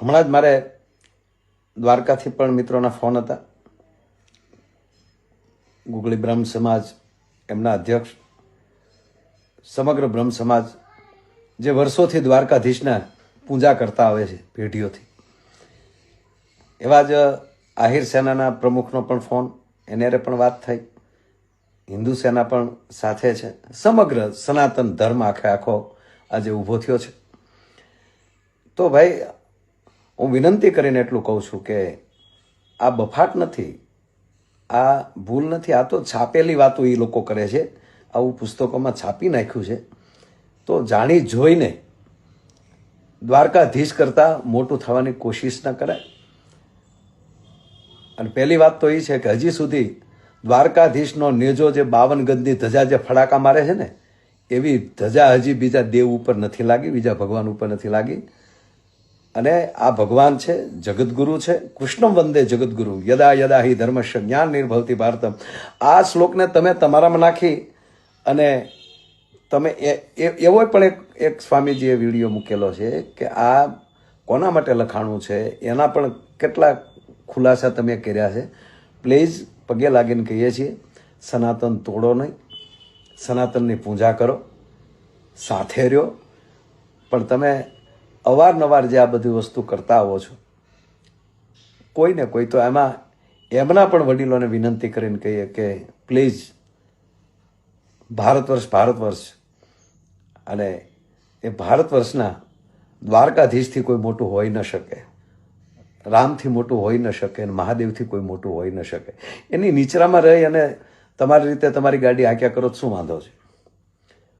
હમણાં જ મારે દ્વારકાથી પણ મિત્રોના ફોન હતા. ગુગળી બ્રહ્મ સમાજ એમના અધ્યક્ષ, સમગ્ર બ્રહ્મ સમાજ જે વર્ષોથી દ્વારકાધીશના પૂજા કરતા આવે છે પેઢીઓથી. એવા જ આહિર સેનાના પ્રમુખનો પણ ફોન એને પણ વાત થઈ. હિન્દુ સેના પણ સાથે છે. સમગ્ર સનાતન ધર્મ આખે આખો આજે ઊભો થયો છે. તો ભાઈ હું વિનંતી કરીને એટલું કહું છું કે આ બફાટ નથી, આ ભૂલ નથી, આ તો છાપેલી વાતો એ લોકો કરે છે, આવું પુસ્તકોમાં છાપી નાખ્યું છે. તો જાણી જોઈને દ્વારકાધીશ કરતાં મોટું થવાની કોશિશ ન કરાય. અને પહેલી વાત તો એ છે કે હજી સુધી દ્વારકાધીશનો નેજો જે બાવન ગજની ધજા જે ફડાકા મારે છે ને, એવી ધજા હજી બીજા દેવ ઉપર નથી લાગી, બીજા ભગવાન ઉપર નથી લાગી. અને આ ભગવાન છે, જગદગુરુ છે, કૃષ્ણમ વંદે જગદગુરુ. યદા યદા હિ ધર્મશ જ્ઞાન નિર્ભવતી ભારતમ. આ શ્લોકને તમે તમારામાં નાખી અને તમે એવો પણ એક એક સ્વામીજીએ વીડિયો મૂકેલો છે કે આ કોના માટે લખાણું છે, એના પણ કેટલા ખુલાસા તમે કર્યા છે. પ્લીઝ પગે લાગીને કહીએ છીએ, સનાતન તોડો નહીં, સનાતનની પૂજા કરો, સાથે રહ્યો. પણ તમે અવારનવાર જે આ બધી વસ્તુ કરતા આવો છો કોઈ ને કોઈ તો એમાં, એમના પણ વડીલોને વિનંતી કરીને કહીએ કે પ્લીઝ ભારત વર્ષ ભારત વર્ષ અને એ ભારત વર્ષના દ્વારકાધીશથી કોઈ મોટું હોઈ ન શકે. રામથી મોટું હોઈ ન શકે અને મહાદેવથી કોઈ મોટું હોઈ ન શકે. એની નીચરામાં રહી અને તમારી રીતે તમારી ગાડી હાંક્યા કરો શું વાંધો છે?